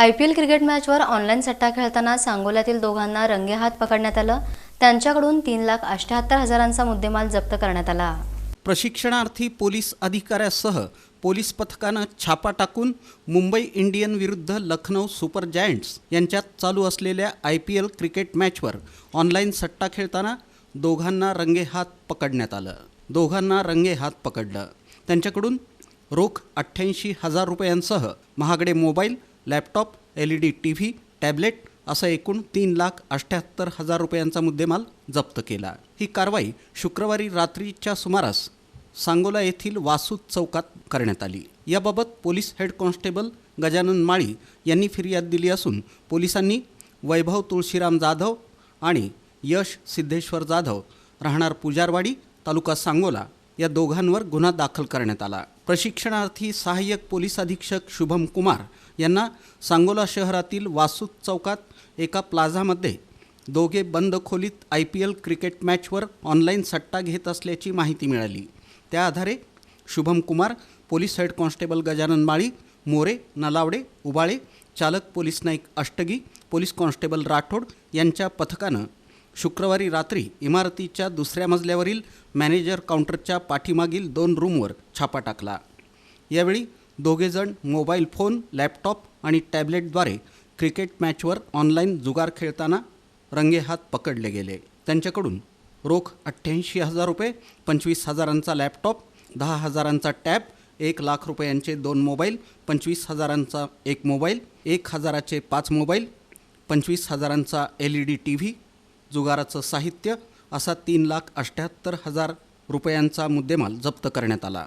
I P L cricket मॅचवर online सट्टा खेळताना सांगोल्यातील दोघांना रंगेहात पकडण्यात आलं. त्यांच्याकडून तीन लाख अष्ट्याहत्तर हजारांचा मुद्देमाल जप्त करण्यात आला. प्रशिक्षणार्थी पोलीस अधिकाऱ्यासह पोलीस पथकानं छापा टाकून मुंबई इंडियन विरुद्ध लखनौ सुपर जायंट्स यांच्यात चालू असलेल्या आय पी एल क्रिकेट मॅचवर ऑनलाईन सट्टा खेळताना दोघांना रंगेहात पकडण्यात आलं. दोघांना रंगेहात पकडलं. त्यांच्याकडून रोख अठ्ठ्याऐंशी हजार रुपयांसह महागडे mobile laptop L E D T V tablet असा एकूण तीन लाख अठ्ठ्याहत्तर हजार रुपयांचा मुद्देमाल जप्त केला. ही कारवाई शुक्रवारी रात्रीच्या सुमारास सांगोला येथील वासूद चौकात करण्यात आली. याबाबत police head constable Gajanan Mali यांनी फिर्याद दिली असून पोलिसांनी वैभव तुळशीराम जाधव आणि यश सिद्धेश्वर जाधव राहणार पुजारवाडी तालुका सांगोला या दोघांवर गुन्हा दाखल करण्यात आला. प्रशिक्षणार्थी सहाय्यक पोलीस अधीक्षक शुभम कुमार यांना सांगोला शहरातील वासूद चौकात एका प्लाझामध्ये दोघे बंद खोलीत आय पी एल क्रिकेट मॅचवर ऑनलाईन सट्टा घेत असल्याची माहिती मिळाली. त्या आधारे Shubham Kumar police head constable Gajanan Mali More Nalawade Ubale चालक police Naik Ashtagi police constable Rathod यांच्या पथकानं शुक्रवारी रात्री इमारतीच्या दुसऱ्या मजल्यावरील मॅनेजर काउंटरच्या पाठीमागील दोन रूमवर छापा टाकला. यावेळी दोघेजण मोबाईल फोन लॅपटॉप आणि टॅबलेटद्वारे क्रिकेट मॅचवर ऑनलाईन जुगार खेळताना रंगेहात पकडले गेले. त्यांच्याकडून रोख अठ्ठ्याऐंशी हजार रुपये पंचवीस हजारांचा लॅपटॉप दहा हजारांचा टॅब एक लाख रुपयांचे दोन मोबाईल पंचवीस हजारांचा एक मोबाईल एक हजाराचे पाच मोबाईल पंचवीस हजारांचा L E D T V जुगाराचं साहित्य असा तीन लाख अठ्ठ्याहत्तर हजार रुपयांचा मुद्देमाल जप्त करण्यात आला.